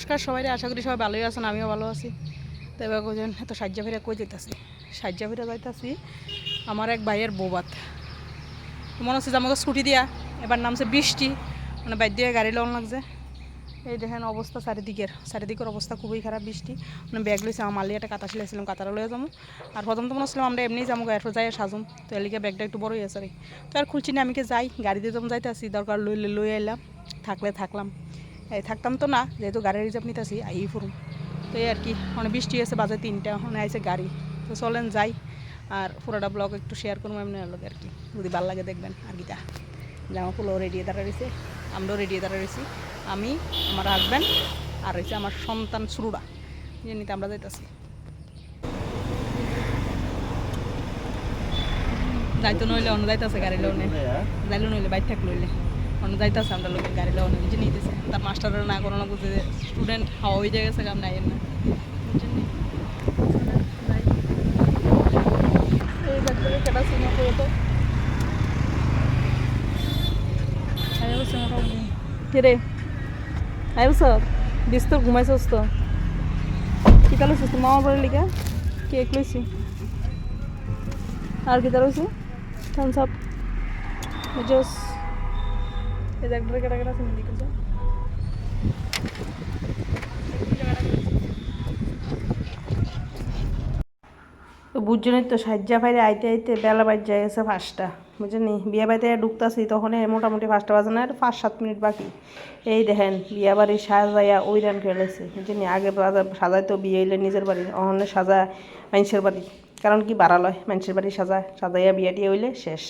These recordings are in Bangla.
নমস্কার সবাই আশা করি সবাই ভালোই আছেন, আমিও ভালো আছি। তো এবার কোজন এত সাজ্জা ফিরে কই যেতেছি সাজ্জা ফিরে যাইতেছি আমার এক ভাইয়ের বৌবাত মনে হচ্ছে যে আমাকে ছুটি দিয়া, এবার নামছে বৃষ্টি। মানে বাইর দিয়ে গাড়ি লোন লাগছে। এই দেখেন অবস্থা চারিদিকের চারিদিকের অবস্থা খুবই খারাপ বৃষ্টি। মানে ব্যাগ লইছে, আমার মালি একটা কাতা সিলাইছিলাম কাতারা লয়ে যাব। আর প্রথম তো মনে হচ্ছিলাম আমরা এমনি যাব এরপর যাই সাজুম। তো এলিকে ব্যাগটা একটু বড়ই আছে রে তো আর খুলছি না, আমি যাই? গাড়ি দিয়ে যখন যাইতে আসি দরকার লইলে লই আইলাম থাকলে থাকলাম। থাকতাম তো না, যেহেতু গাড়ির রিজার্ভ নিতেছি আই ফুরুম। তো এই আর কি অনেক বৃষ্টি হয়েছে, বাজে তিনটা ওখানে আইছে গাড়ি। তো চলেন যাই, আর পুরোটা ব্লগ একটু শেয়ার করব এমনি হলো আর কি। যদি ভালো লাগে দেখবেন, আর কিটা জামা ফুলও রেডি দাঁড়া রয়েছে, আমরাও রেডি দাঁড়া রয়েছি। আমি, আমার হাজব্যান্ড আর রয়েছে আমার সন্তান শুরুরা যে নিতে আমরা যাইতেছি। যাইতো নইলে অন্য যাইতেছে গাড়ি লোনে যাইলে নইলে বাইক থাক লইলে অন্য যাইতেছে, আমরা লোকের গাড়ি লোনে বুঝে নিতেছে। তার মাস্টাররা না কোনো না বুঝে স্টুডেন্ট হাওয়া হয়ে গেছে কাম নাই এর না। কেটা সিনেমা তো বিস্তর ঘুমাইছস তো। কি কালো সুস্থ? মামা বাড়ি লিখা কেক লইছি? আর কি তারছি থামস আপ জোস তো বুঝজনই তো, সাজ্জা ফাইরে আইতে আইতে বেলা বাজ যায় গেছে পাঁচটা বুঝলি বিয়ে বাড়িতে ঢুকতেছি তখন মোটামুটি পাঁচটা বাজে না, পাঁচ সাত মিনিট বাকি। এই দেখেন, বিয়ে বাড়ি সাজাইয়া ওই রান খেলেছে বুঝলি আগে বাজা- সাজাইতো বিয়ে হইলে নিজের বাড়ি, অহনে সাজা মানুষের বাড়ি, কারণ কি বাড়া লয়, মানুষের বাড়ি সাজায় সাজাইয়া বিয়ে টিয়ে হইলে শেষ।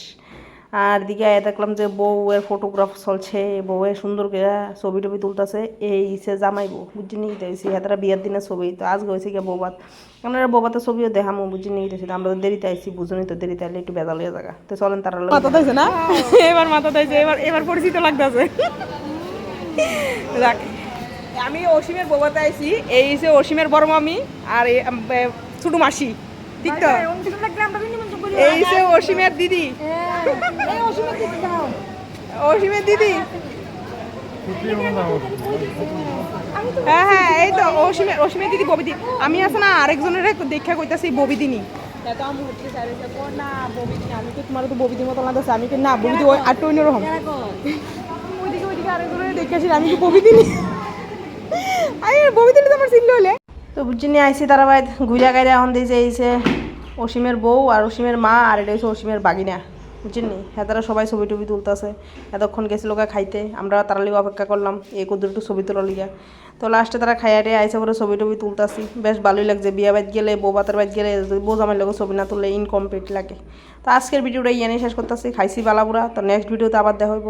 আর দিকে আয়া দেখলাম যে বউয়ের ফটোগ্রাফ চলছে বউয়ের সুন্দর করে ছবি টবি তুলতেছে এই সে জামাই বউ বুঝছি নিয়ে গেছি হাতারা বিয়ের দিনের ছবি তো আজ গেছে গিয়ে বৌবাত আমরা বৌবাতের ছবিও দেখামো বুঝছি নিয়ে গেছি আমরা তো দেরিতে আইসি বুঝুনি তো দেরিতে আইলে একটু বেজাল হয়ে জায়গা তো চলেন তারা মাথা দিয়েছে না? এবার মাথা দিয়েছে এবার এবার পরিচিত লাগতেছে। রাখ আমি অসীমের বৌবাতে আইছি এই যে অসীমের বড় মামি আর এ, ছোট মাসি। ঠিক তো? এই যে অসীমের দিদি। অসীমের দিদি। হ্যাঁ হ্যাঁ এই তো অসীমের অসীমের দিদি ববিদি। আমি আছে না আরেকজনের ববিদিনী তো আমি হচ্ছে স্যারের সাথে, "ও না ববিদিনী আমি তো না ববিদি তো বুঝিনি আইসি তারা বাইদ ঘুরিয়া গাইরা এখন দিয়েছে এইছে অসীমের বউ আর অসীমের মা, আর এটা হচ্ছে অসীমের বাগিনা। বুঝছেন নি হ্যাঁ তারা সবাই ছবি টবি তুলতেছে। এতক্ষণ গেছিল গা খাইতে। আমরা তারা লিগে অপেক্ষা করলাম এই কুদুর একটু ছবি তোলা লিগা। তো লাস্টে তারা খাইয়া রে আইসে পরে ছবি টবি তুলতাছি। বেশ ভালোই লাগছে। বিয়া বাদ গেলে, বউ বাতের বাদ গেলে বউ জামাই লোক ছবি না তুললে ইনকমপ্লিট লাগে। তো আজকের ভিডিওটা ইয়ানে শেষ করতেছি। খাইছি বালাপুরা তো নেক্সট ভিডিওতে আবার দেখা হইব।